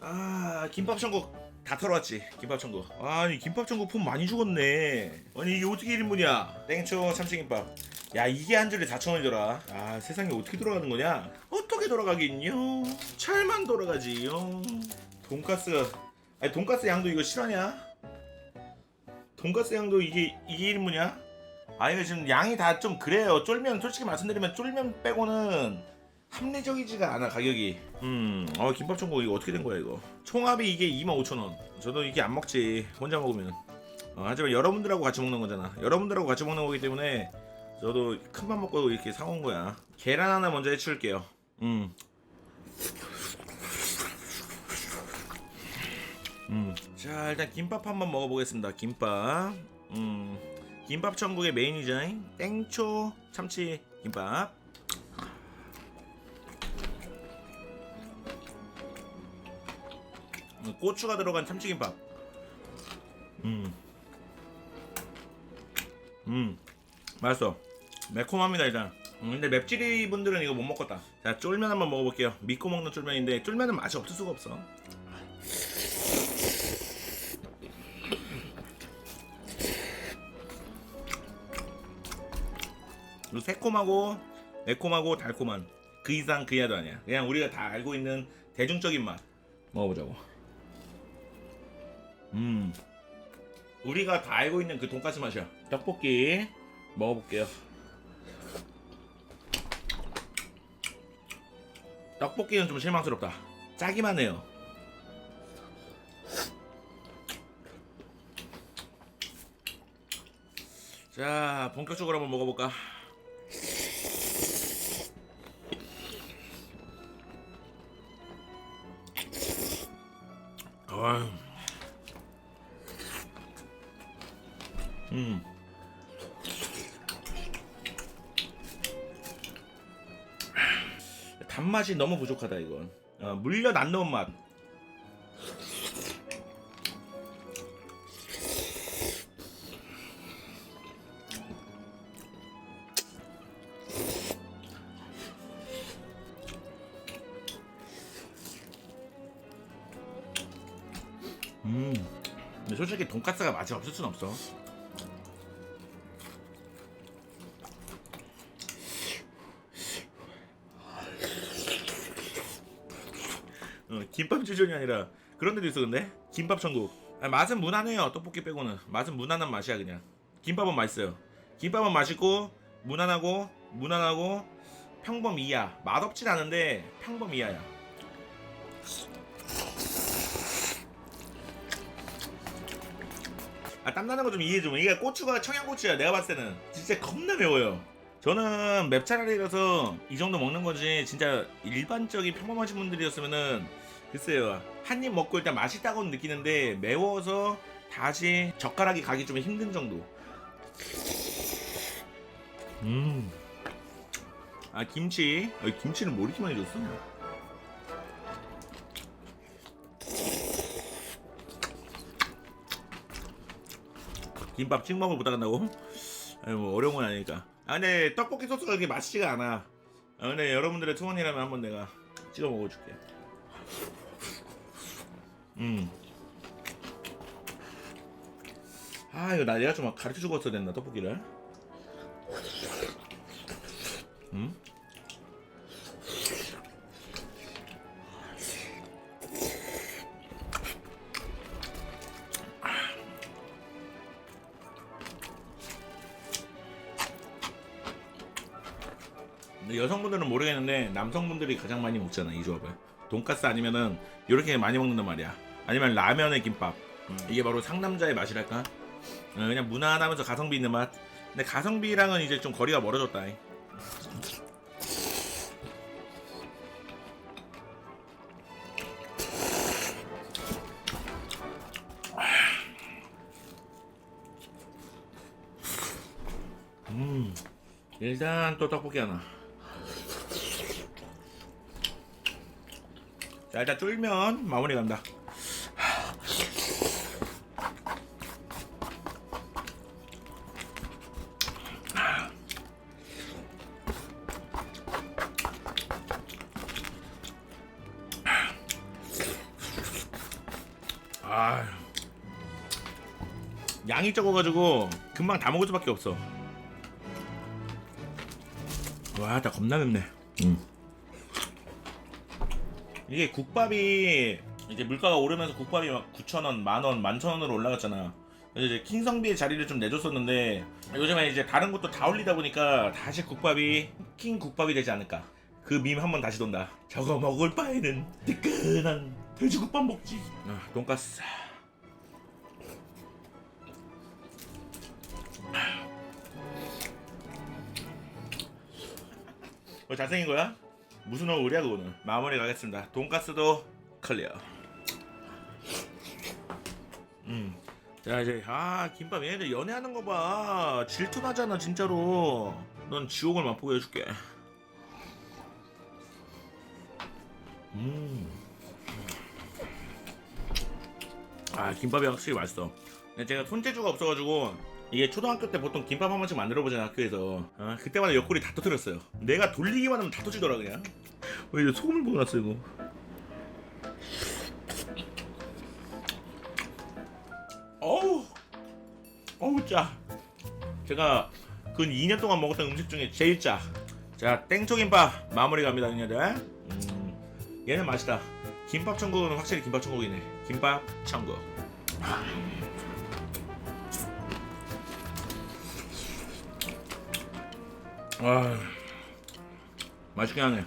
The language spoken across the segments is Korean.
아 김밥 천국 다 털어왔지 김밥 천국. 아니 김밥 천국 품 많이 죽었네. 아니 이게 어떻게 1인분이야? 땡초 참치김밥. 야 이게 한 줄에 4천원이더라. 아 세상에 어떻게 돌아가는 거냐? 어떻게 돌아가긴요 잘만 돌아가지요. 돈가스. 아니 돈가스 양도 이거 실화냐? 돈가스 양도 이게 이게 1인분이야? 아 이거 지금 양이 다 좀 그래요. 쫄면 솔직히 말씀드리면 쫄면 빼고는 합리적이지가 않아 가격이. 음 어 김밥 천국 이거 어떻게 된 거야 이거? 총합이 이게 25,000원. 저도 이게 안 먹지 혼자 먹으면 어, 하지만 여러분들하고 같이 먹는 거잖아. 여러분들하고 같이 먹는 거기 때문에 저도 큰맘 먹고 이렇게 사온 거야. 계란 하나 먼저 해치울게요. 음. 음. 자 일단 김밥 한번 먹어보겠습니다 김밥. 음. 김밥 천국의 메인이죠 땡초 참치 김밥 고추가 들어간 참치김밥. 음. 음. 맛있어. 매콤합니다, 일단. 음, 근데 맵찔이 분들은 이거 못 먹겠다. 자, 쫄면 한번 먹어볼게요. 믿고 먹는 쫄면인데, 쫄면은 맛이 없을 수가 없어. 그리고 새콤하고, 매콤하고, 달콤한. 그 이상 그 이하도 아니야. 그냥 우리가 다 알고 있는 대중적인 맛. 먹어보자고. 음. 우리가 다 알고 있는 그 돈까스 맛이야. 떡볶이 먹어볼게요. 떡볶이는 좀 실망스럽다. 짜기만 해요. 자, 본격적으로 한번 먹어볼까? 음. 단맛이 너무 부족하다 이건. 어, 물엿 안 넣은 맛. 음. 근데 솔직히 돈까스가 맛이 없을 순 없어. 김밥 주전이 아니라 그런 데도 있어 근데? 김밥 천국. 아, 맛은 무난해요 떡볶이 빼고는. 맛은 무난한 맛이야 그냥. 김밥은 맛있어요. 김밥은 맛있고 무난하고 무난하고 평범 이하. 맛없진 않은데 평범 이하야. 아 땀나는 거 좀 이해 좀 이게 고추가 청양고추야 내가 봤을 때는. 진짜 겁나 매워요. 저는 맵차라리라서 이 정도 먹는 거지 진짜 일반적인 평범하신 분들이었으면은 글쎄요. 한 입 먹고 일단 맛있다고는 느끼는데 매워서 다시 젓가락이 가기 좀 힘든 정도. 음아 김치. 어, 김치는 뭐 이렇게 많이 줬어? 김밥 찍먹을 못 하겠다고? 아니 뭐 어려운 건 아니니까. 아 근데 떡볶이 소스가 그렇게 맛있지가 않아. 아 근데 여러분들의 투원이라면 한번 내가 찍어 먹어줄게 음. 아 이거 나 내가 좀 가르쳐 주고 어야 됐나 떡볶이를 음? 여성분들은 모르겠는데 남성분들이 가장 많이 먹잖아 이 조합을 돈가스 아니면은 이렇게 많이 먹는단 말이야 아니면 라면에 김밥. 음, 이게 바로 상남자의 맛이랄까? 어, 그냥 무난하면서 가성비 있는 맛. 근데 가성비랑은 이제 좀 거리가 멀어졌다. 이. 음 일단 또 떡볶이 하나. 자 일단 쫄면 마무리 간다 아 양이 적어가지고 금방 다 먹을 수밖에 없어. 와나 겁나 맵네. 음. 이게 국밥이 이제 물가가 오르면서 국밥이 막 9,000원, 만 원, 만 천 원으로 올라갔잖아. 그래서 이제 킹성비의 자리를 좀 내줬었는데 요즘에 이제 다른 것도 다 올리다 보니까 다시 국밥이 킹 국밥이 되지 않을까. 그 밈 한번 다시 돈다. 저거 먹을 바에는 뜨끈한 돼지국밥 먹지. 아, 돈가스 어, 잘생긴 거야? 무슨 얼굴이야 그거는? 마무리 가겠습니다. 돈가스도 클리어. 음. 자 이제 아 김밥 얘네들 연애하는 거 봐. 질투나잖아 진짜로. 넌 지옥을 맛보게 해줄게. 음 아 김밥이 확실히 맛있어. 근데 제가 손재주가 없어가지고 이게 초등학교 때 보통 김밥 한 번씩 만들어 보잖아 학교에서. 아, 그때마다 옆구리 다 터뜨렸어요. 내가 돌리기만 하면 다 터지더라 그냥. 왜 이제 소금을 부어놨어 이거? 어우! 어우 짜. 제가 근 2년 동안 먹었던 음식 중에 제일 짜자 땡초김밥 마무리 갑니다 형님들. 음, 얘는 맛있다. 김밥 천국은 확실히 김밥 천국이네. 김밥 천국 아 맛있긴 하네.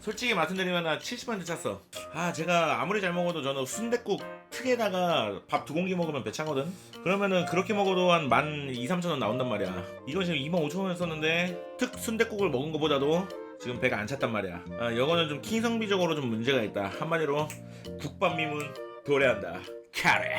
솔직히 말씀드리면 70% 찼어. 아 제가 아무리 잘 먹어도 저는 순댓국 특에다가 밥 두 공기 먹으면 배차거든? 그러면은 그렇게 먹어도 한 만 2, 3천 원 나온단 말이야. 이건 지금 2만 5천 원을 썼는데 특 순댓국을 먹은 것보다도 지금 배가 안 찼단 말이야. 아 이거는 좀 킹성비적으로 좀 문제가 있다. 한마디로 국밥 밈은 도래한다. 카레